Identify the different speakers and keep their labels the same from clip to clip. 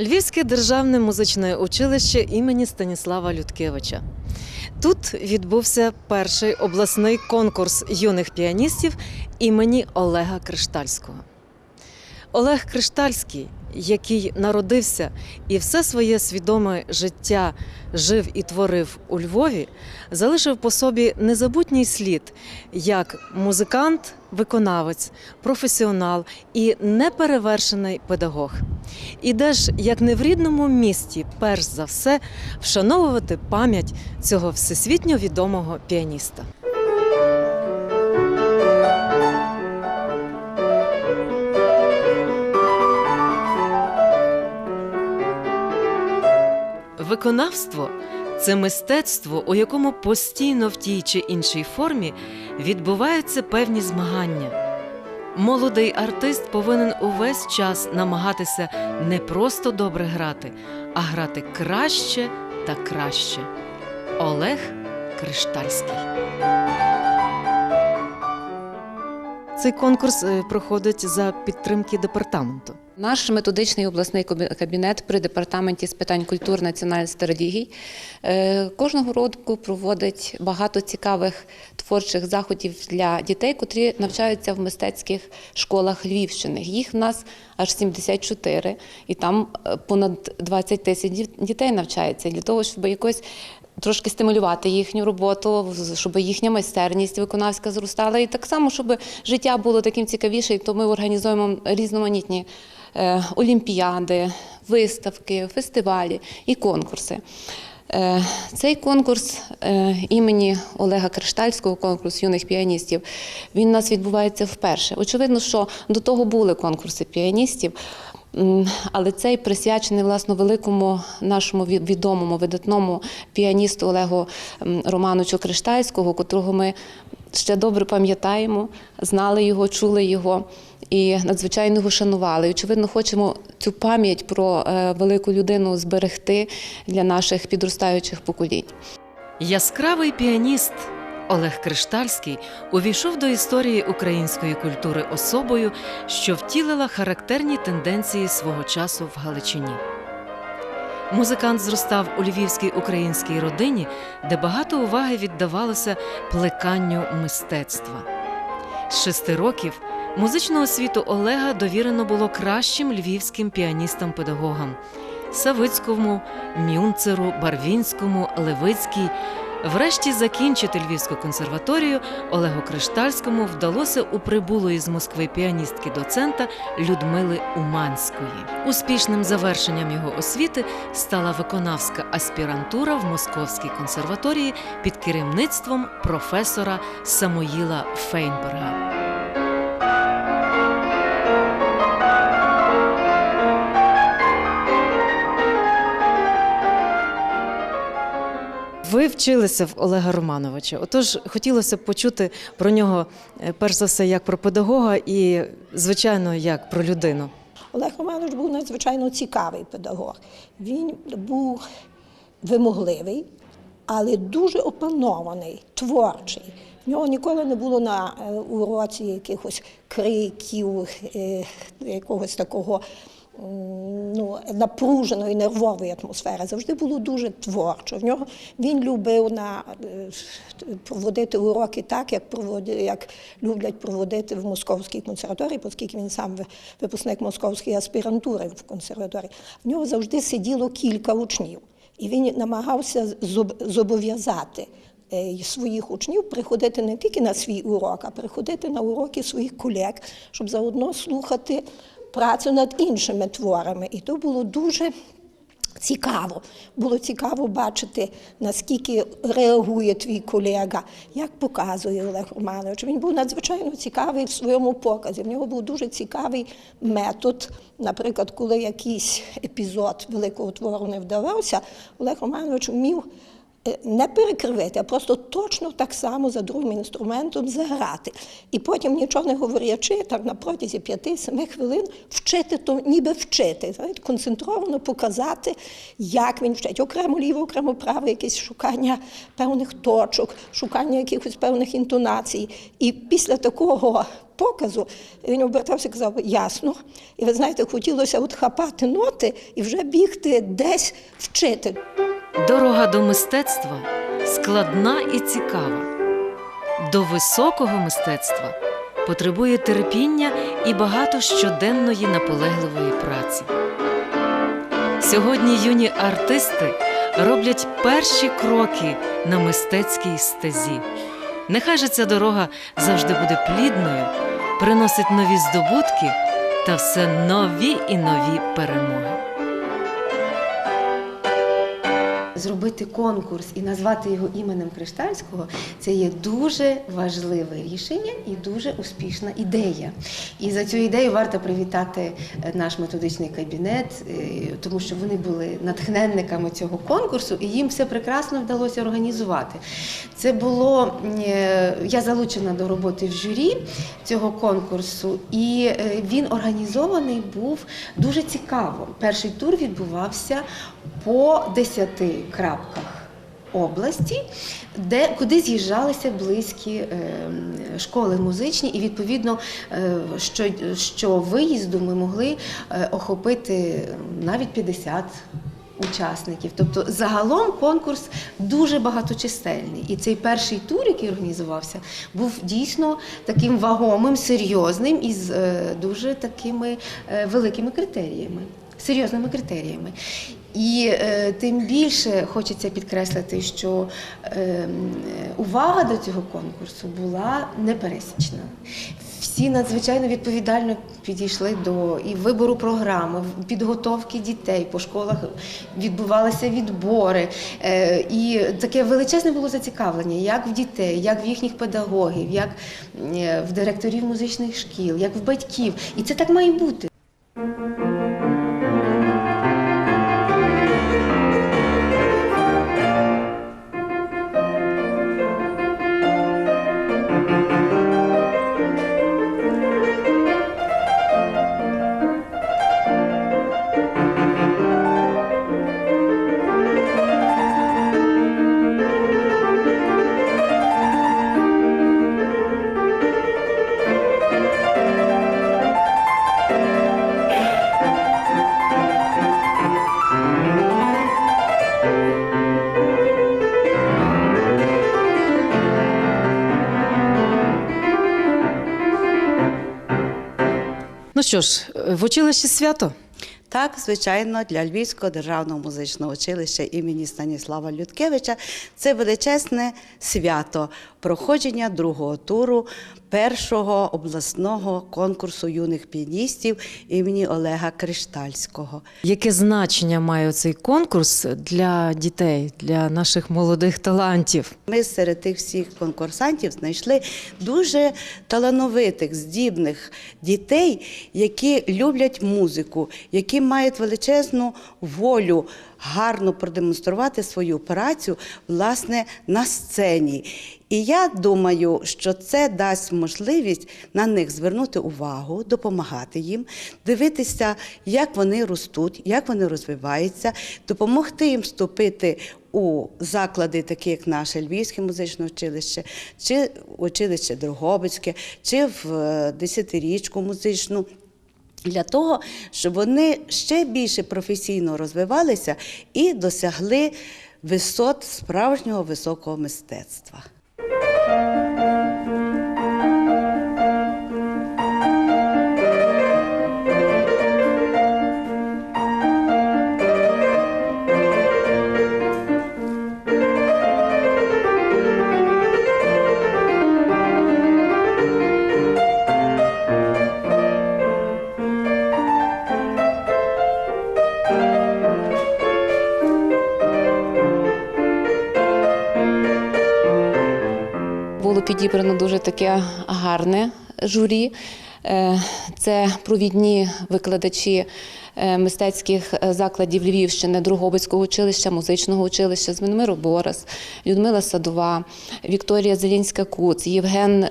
Speaker 1: Львівське державне музичне училище імені Станіслава Людкевича. Тут відбувся перший обласний конкурс юних піаністів імені Олега Криштальського. Олег Криштальський, який народився і все своє свідоме життя жив і творив у Львові, залишив по собі незабутній слід як музикант, виконавець, професіонал і неперевершений педагог. І де ж, як не в рідному місті, перш за все, вшановувати пам'ять цього всесвітньо відомого піаніста. Виконавство це мистецтво, у якому постійно в тій чи іншій формі відбуваються певні змагання. Молодий артист повинен увесь час намагатися не просто добре грати, а грати краще та краще. Олег Криштальський. Цей конкурс е, проходить за підтримки департаменту.
Speaker 2: Наш методичний обласний кабінет при департаменті з питань культур, національності та релігій е, кожного року проводить багато цікавих творчих заходів для дітей, котрі навчаються в мистецьких школах Львівщини. Їх в нас аж 74, і там е, понад 20 тисяч дітей навчається для того, щоб якось трошки стимулювати їхню роботу, щоб їхня майстерність виконавська зростала. І так само, щоб життя було таким цікавіше, то ми організуємо різноманітні е, олімпіади, виставки, фестивалі і конкурси. Е, Цей конкурс е, імені Олега Криштальського, конкурс юних піаністів, він у нас відбувається вперше. Очевидно, що до того були конкурси піаністів, але цей присвячений власно великому нашому відомому видатному піаністу Олегу Романовичу Криштальського, котрого ми ще добре пам'ятаємо, знали його, чули його і надзвичайно його шанували. Очевидно, хочемо цю пам'ять про е, велику людину зберегти для наших підростаючих поколінь.
Speaker 1: Яскравий піаніст Олег Криштальський увійшов до історії української культури особою, що втілила характерні тенденції свого часу в Галичині. Музикант зростав у львівській українській родині, де багато уваги віддавалося плеканню мистецтва. З шести років музичну освіту Олега довірено було кращим львівським піаністам-педагогам Савицькому, Мюнцеру, Барвінському, Левицькій. Врешті закінчити Львівську консерваторію Олегу Криштальському вдалося у прибулої з Москви піаністки доцента Людмили Уманської. Успішним завершенням його освіти стала виконавська аспірантура в Московській консерваторії під керівництвом професора Самоїла Фейнберга. Ви вчилися в Олега Романовича. Отож, хотілося б почути про нього е, перш за все як про педагога і, звичайно, як про людину.
Speaker 3: Олег Романович був надзвичайно цікавий педагог. Він був вимогливий, але дуже опанований, творчий. В нього ніколи не було на е, уроці якихось криків, е, якогось такого ну, напруженої нервової атмосфери. Завжди було дуже творчо. В нього він любив на е, проводити уроки так, як проводять, як люблять проводити в московській консерваторії, оскільки він сам випускник московської аспірантури в консерваторії. В нього завжди сиділо кілька учнів, і він намагався зобов'язати. е, Своїх учнів приходити не тільки на свій урок, а приходити на уроки своїх колег, щоб заодно слухати працю над іншими творами. І то було дуже цікаво. Було цікаво бачити, наскільки реагує твій колега, як показує Олег Романович. Він був надзвичайно цікавий в своєму показі. В нього був дуже цікавий метод. Наприклад, коли якийсь епізод великого твору не вдавався, Олег Романович вмів не перекривити, а просто точно так само за другим інструментом заграти. І потім, нічого не говорячи, так на протязі 5-7 хвилин вчити то ніби вчити, знаєте, концентровано показати, як він вчить. Окремо ліво, окремо право, якесь шукання певних точок, шукання якихось певних інтонацій. І після такого показу він обертався і казав, ясно. І ви знаєте, хотілося от хапати ноти і вже бігти десь вчити.
Speaker 1: Дорога до мистецтва складна і цікава. До високого мистецтва потребує терпіння і багато щоденної наполегливої праці. Сьогодні юні артисти роблять перші кроки на мистецькій стезі. Нехай же ця дорога завжди буде плідною, приносить нові здобутки та все нові і нові перемоги.
Speaker 4: Зробити конкурс і назвати його іменем Криштальського це є дуже важливе рішення і дуже успішна ідея. І за цю ідею варто привітати е, наш методичний кабінет, е, тому що вони були натхненниками цього конкурсу, і їм все прекрасно вдалося організувати. Це було е, я залучена до роботи в журі цього конкурсу, і він організований був дуже цікаво. Перший тур відбувався по 10 крапках області, де куди з'їжджалися близькі е, школи музичні, і відповідно, е, що, що виїзду ми могли е, охопити навіть 50 учасників. Тобто загалом конкурс дуже багаточисельний. І цей перший тур, який організувався, був дійсно таким вагомим, серйозним і з е, дуже такими е, великими критеріями, серйозними критеріями. І е, тим більше хочеться підкреслити, що е, увага до цього конкурсу була непересічна. Всі надзвичайно відповідально підійшли до і вибору програми, підготовки дітей по школах відбувалися відбори. Е, і таке величезне було зацікавлення, як в дітей, як в їхніх педагогів, як е, в директорів музичних шкіл, як в батьків. І це так має бути.
Speaker 1: Що ж, в училищі свято.
Speaker 5: Так, звичайно, для Львівського державного музичного училища імені Станіслава Людкевича це величезне свято проходження другого туру першого обласного конкурсу юних піаністів імені Олега Криштальського.
Speaker 1: Яке значення має цей конкурс для дітей, для наших молодих талантів?
Speaker 5: Ми серед тих всіх конкурсантів знайшли дуже талановитих, здібних дітей, які люблять музику, які мають величезну волю гарно продемонструвати свою працю власне на сцені. І я думаю, що це дасть можливість на них звернути увагу, допомагати їм, дивитися, як вони ростуть, як вони розвиваються, допомогти їм вступити у заклади, такі як наше Львівське музичне училище, чи училище Дрогобицьке, чи в е, десятирічку музичну. Для того, щоб вони ще більше професійно розвивалися і досягли висот справжнього високого мистецтва.
Speaker 2: Було підібрано дуже таке гарне журі. Е, Це провідні викладачі е, мистецьких е, закладів Львівщини, Другобицького училища, музичного училища, Звенмиру Борис, Людмила Садова, Вікторія Зелінська Куц, Євген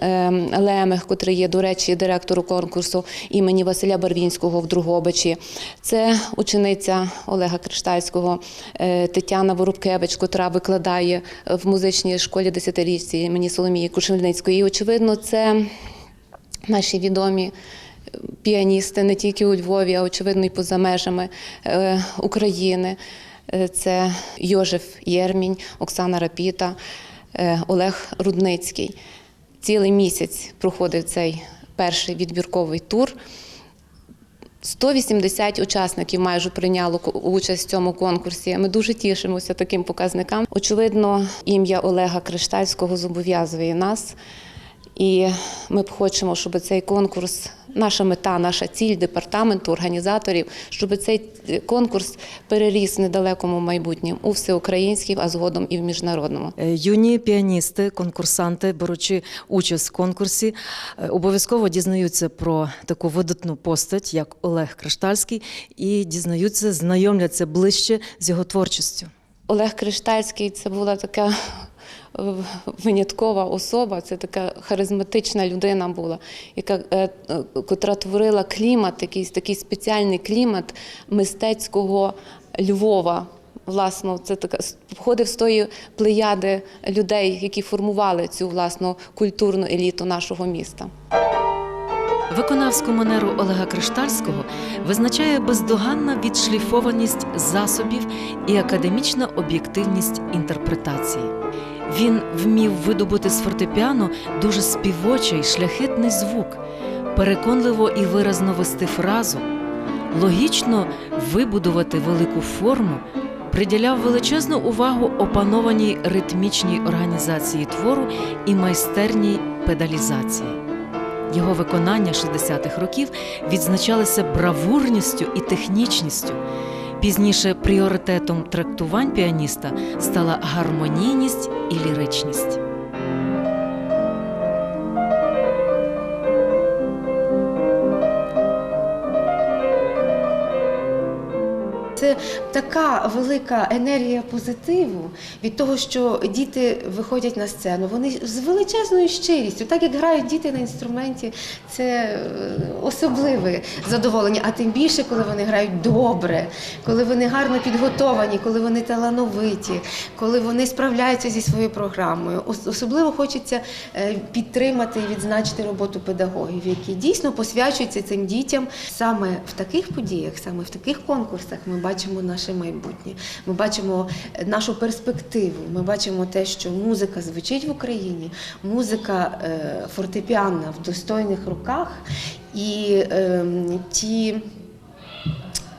Speaker 2: Лемех, котрий є, до речі, директору конкурсу імені Василя Барвінського в Другобичі. Це учениця Олега Криштальського, е, Тетяна Воробкевич, котра викладає в музичній школі десятирічці імені Соломії Кушельницької. І, очевидно, це наші відомі е, піаністи не тільки у Львові, а очевидно і поза межами е, України. Е, Це Йожеф Єрмінь, Оксана Рапіта, Олег Рудницький. Цілий місяць проходив цей перший відбірковий тур. 180 учасників майже прийняло участь в цьому конкурсі. Ми дуже тішимося таким показникам. Очевидно, ім'я Олега Криштальського зобов'язує нас, і ми б хочемо, щоб цей конкурс, наша мета, наша ціль департаменту, організаторів, щоб цей конкурс переріс в недалекому майбутньому у всеукраїнський, а згодом і в міжнародному.
Speaker 1: Е, Юні піаністи, конкурсанти, беручи участь в конкурсі, е, обов'язково дізнаються про таку видатну постать, як Олег Криштальський, і дізнаються, знайомляться ближче з його творчістю.
Speaker 2: Олег Криштальський це була така виняткова особа, це така харизматична людина була, яка е, е, котра творила клімат, якийсь такий спеціальний клімат мистецького Львова. Власно, це така входив з тої плеяди людей, які формували цю власну культурну еліту нашого міста.
Speaker 1: Виконавську манеру Олега Криштальського визначає бездоганна відшліфованість засобів і академічна об'єктивність інтерпретації. Він вмів видобути з фортепіано дуже співочий, шляхетний звук, переконливо і виразно вести фразу, логічно вибудувати велику форму, приділяв величезну увагу опанованій ритмічній організації твору і майстерній педалізації. Його виконання 60-х років відзначалися бравурністю і технічністю. Пізніше пріоритетом трактувань піаніста стала гармонійність і ліричність.
Speaker 4: Це така велика енергія позитиву від того, що діти виходять на сцену. Вони з величезною щирістю, так як грають діти на інструменті, це е, особливе задоволення. А тим більше, коли вони грають добре, коли вони гарно підготовані, коли вони талановиті, коли вони справляються зі своєю програмою. Особливо хочеться е, підтримати і відзначити роботу педагогів, які дійсно посвячуються цим дітям саме в таких подіях, саме в таких конкурсах. Ми бачимо наше майбутнє. Ми бачимо е, нашу перспективу. Ми бачимо те, що музика звучить в Україні, музика е, фортепіанна в достойних руках, і е, ті.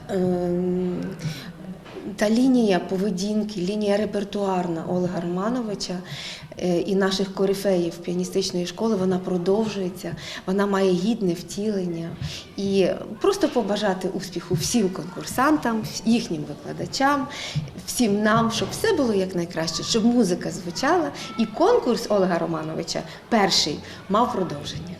Speaker 4: ем, та лінія поведінки, лінія репертуарна Олега Романовича е, і наших корифеїв піаністичної школи, вона продовжується, вона має гідне втілення. І просто побажати успіху всім конкурсантам, їхнім викладачам, всім нам, щоб все було якнайкраще, щоб музика звучала, і конкурс Олега Романовича перший мав продовження.